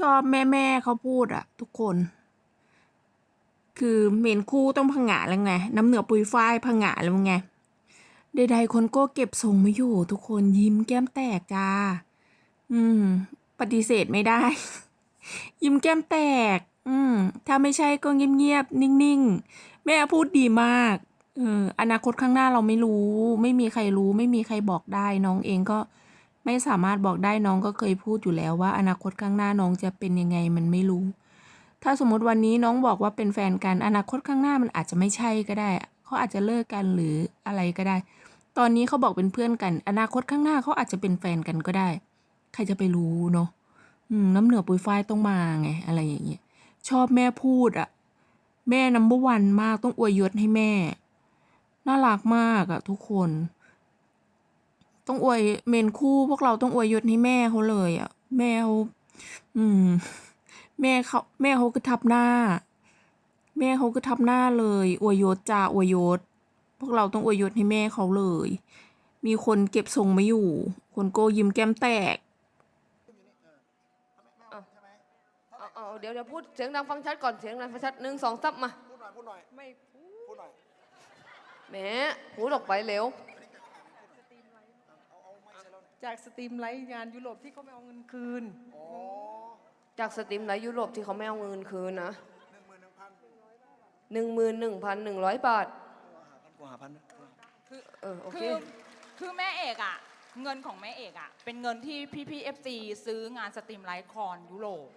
ชอบแม่แม่เขาพูดอะทุกคน คือเมนคู่ต้องพังงะแล้วไง น้ำเหนือปุยฝ้ายพังงะแล้วไงใดๆคนก็เก็บทรงไม่อยู่ ทุกคนยิ้มแก้มแตกจ้า อืม ปฏิเสธไม่ได้ ยิ้มแก้มแตก อืม ถ้าไม่ใช่ก็เงียบๆนิ่งๆ แม่พูดดีมากเอออนาคตข้างหน้าเราไม่รู้ ไม่มีใครรู้ ไม่มีใครบอกได้ น้องเองก็ ไม่สามารถบอกได้น้องก็เคยพูดอยู่แล้วว่าอนาคตข้างหน้าน้องจะเป็นยังไงมันไม่รู้ ถ้าสมมติวันนี้น้องบอกว่าเป็นแฟนกัน อนาคตข้างหน้ามันอาจจะไม่ใช่ก็ได้เขาอาจจะเลิกกันหรืออะไรก็ได้ ตอนนี้เขาบอกเป็นเพื่อนกัน อนาคตข้างหน้าเขาอาจจะเป็นแฟนกันก็ได้ ใครจะไปรู้เนาะน้ำเหนือปุยฝ้ายต้องมาไงอะไรอย่างเงี้ยชอบแม่พูดอะแม่นัมเบอร์วันมากต้องอวยยศให้แม่ น่ารักมากอะทุกคน ต้องอวยเมนคู่พวกเราต้องอวยยศให้แม่เขาเลยอะแม่เขาอืม แม่เขาแม่เขาก็ทับหน้า แม่เขาก็ทับหน้าเลยอวยยศจ่าอวยยศพวกเราต้องอวยยศให้แม่เขาเลย มีคนเก็บทรงไม่อยู่ คนโกยิ้มแก้มแตกเอาเอาเดี๋ยวเดี๋ยวพูดเสียงดังฟังชัดก่อนเสียงดังฟังชัดหนึ่งสองซับมา พูดหน่อยพูดหน่อยไม่พูดพูดหน่อยแหมพูดออกไปเร็ว จากสตรีมไลท์งานยุโรปที่เขาไม่เอาเงินคืน อ๋อจากสตรีมไลท์ยุโรปที่เขาไม่เอาเงินคืนนะหนึ่งหมื่นหนึ่งพันหนึ่งหมื่นหนึ่งพันหนึ่งร้อยบาทพันกว่าหาพันนะเออโอเค คือคือแม่เอกอะเงินของแม่เอกอะเป็นเงินที่พี่พี่เอฟซีซื้องานสตรีมไลท์คอนยุโรป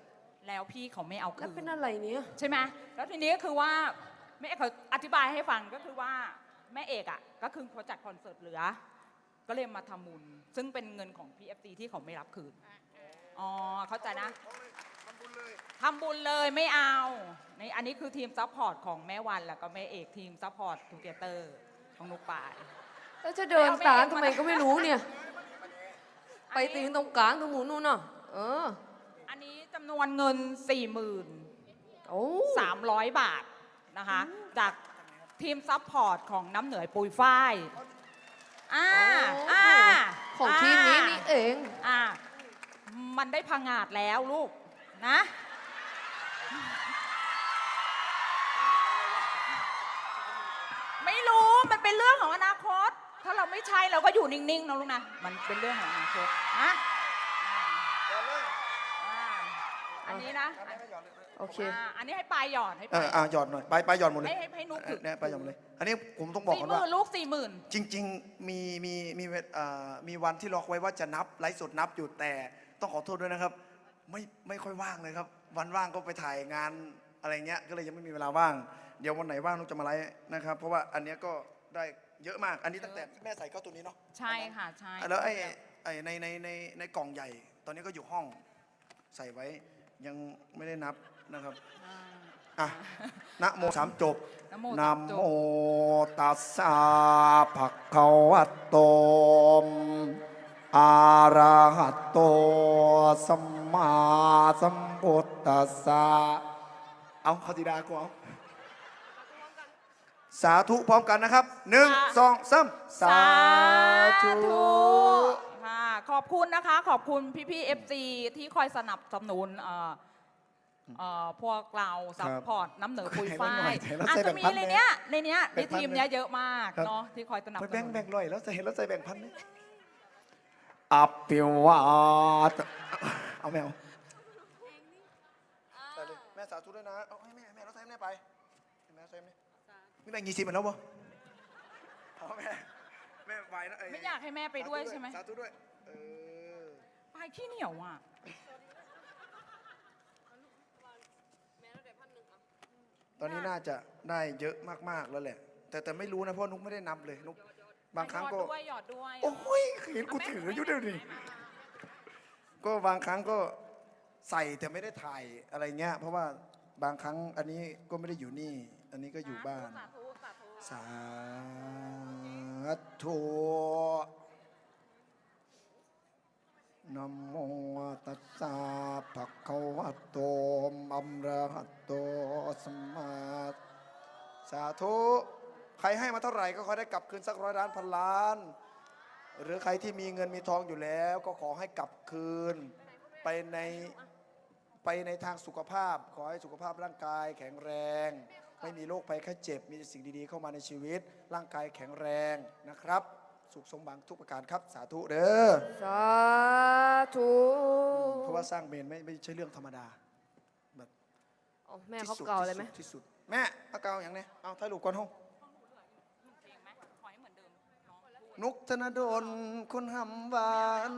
แล้วพี่เขาไม่เอาคืแล้วนเป็นอะไรเนี้ยใช่ไหมแล้วทีนี้ก็คือว่าแม่เอกเขาอธิบายให้ฟังก็คือว่าแม่เอกอะก็คือเขาจัดคอนเสิร์ตเหลือ ก็เลยมาทำบุญซึ่งเป็นเงินของ PFC ที่เขาไม่รับคืน อ๋อ เข้าใจนะทำบุญเลย ทำบุญเลยไม่เอาในอันนี้คือทีมซัพพอร์ตของแม่วันแล้วก็แม่เอกทีมซัพพอร์ตทูเกเตอร์ของนุกปาย แล้วจะเดินไม่เอาตามไม่เอาทำไมก็ไม่รู้เนี่ย ไปตีนตรงกลางตรงหมูนู่นน่ะ เออ อันนี้จำนวนเงิน4โอ้3 0 0 บาทนะคะ จากทีมซัพพอร์ตของน้ำเหนือปุยฝ้าย อ่าอ่าของทีมนี้นี่เองอ่ามันได้พังงาดแล้วลูกนะ ไม่รู้มันเป็นเรื่องของอนาคต ถ้าเราไม่ใช่เราก็อยู่นิ่งๆนะลูกนะ มันเป็นเรื่องของอนาคตนะ อันนี้นะไม่ไม่หยอดเลยโอเคอ่าอันนี้ให้ปลายหยอดให้เอปลาอยอะหยอดหน่อยไปไปหยอดหมดเลยให้ให้ให้นุ๊กถึงเนี่ยไปหยอดหมดเลย อันนี้ผมต้องบอกสี่ก่อนหว่า มื่นลูกสี่หมื่นจริง ๆ มีมีมีเวเอ่อมีวันที่ล็อกไว้ว่าจะนับไลฟ์สดนับอยู่แต่ต้องขอโทษด้วยนะครับ ไม่ไม่ค่อยว่างเลยครับ วันว่างก็ไปถ่ายงานอะไรเงี้ยก็เลยยังไม่มีเวลาว่าง เดี๋ยววันไหนว่างนุกจะมาไลฟ์นะครับ เพราะว่าอันเนี้ยก็ได้เยอะมากอันนี้ตั้งแต่แม่ใส่เข้าตัวนี้เนาะใช่ค่ะใช่แล้วไอ้ไอ้ในในในในกล่องใหญ่ ตอนนี้ก็อยู่ห้องใส่ไว้ ยังไม่ได้นับนะครับอ่าอะนะโมสามจบนะโมนะสามจบโมตัสสะภะคะวะโตอะระหะโตสัมมาสัมพุทธัสสะเอาเขาติดากูเอาสาธุพร้อมกันนะครับหนึ่งสองสามสาธุค่ะ ขอบคุณนะคะ ขอบคุณพี่พี่เอฟซีที่คอยสนับสนุนเอ่อเอ่อพวกเราซัพพอร์ตน้ำเหนือปุยฝ้ายให้เราหน่อยอาจให้เราใส่จะมีแบ่งพันในเนี้ยในเนี้ยแบ่ในงพันทีมเนี้ยเยอะมากครับ เนาะที่คอยสนับไปสแบ่งนุน แบ่งร้อยแล้วจะเห็นแล้วใส่แบ่งพันไหมอภิวาทเอาแมวใส่เลยแม่สาธุด้วยนะเอาให้แม่แม่เราใส่แม่ไปให้แม่ใส่แม่มีแบ่งยี่สิบมันแล้วบ่เอาแม่แม่ไหวนะเไม่อยากให้แม่ไปด้วยใช่ไหม สาธุด้วย เออ ปลายขี้เหนียวอะ ตอนนี้น่าจะได้เยอะมากๆแล้วแหละ แต่แต่ไม่รู้นะเพราะนุกไม่ได้นับเลยนุกบางครั้งก็ หยอดด้วยหยอดด้วยโอ้ยเห็นกูถืออยู่เดี๋ยวนี้ ก็บางครั้งก็ใส่แต่ไม่ได้ถ่ายอะไรเงี้ย เพราะว่าบางครั้งอันนี้ก็ไม่ได้อยู่นี่ อันนี้ก็อยู่บ้าน สาธุ สาธุสาธุ นโมตัสสะภะคะวะโตอัมระหะโตสัมมาสาธุใครให้มาเท่าไหร่ก็ขอได้กลับคืนสักร้อยล้านพันล้าน หรือใครที่มีเงินมีทองอยู่แล้ว ก็ขอให้กลับคืนไปในไปในทางสุขภาพ ขอให้สุขภาพร่างกายแข็งแรง ไม่มีโรคภัยแค่เจ็บ มีสิ่งดีๆเข้ามาในชีวิต ร่างกายแข็งแรงนะครับ สุขสมบังทุกประการครับ สาธุเด้อสาธุเพราะว่าสร้างเมนไม่ไม่ใช่เรื่องธรรมดาแบบเอาแม่เขาเก่าเลยไหมที่สุดที่สุด แม่มาเก่าอย่างนี้เอาถ่ายรูปก่อนห้องเพลงไหมขอให้เหมือนเดิมน้องพูดนุกธนดลคนหำหวาน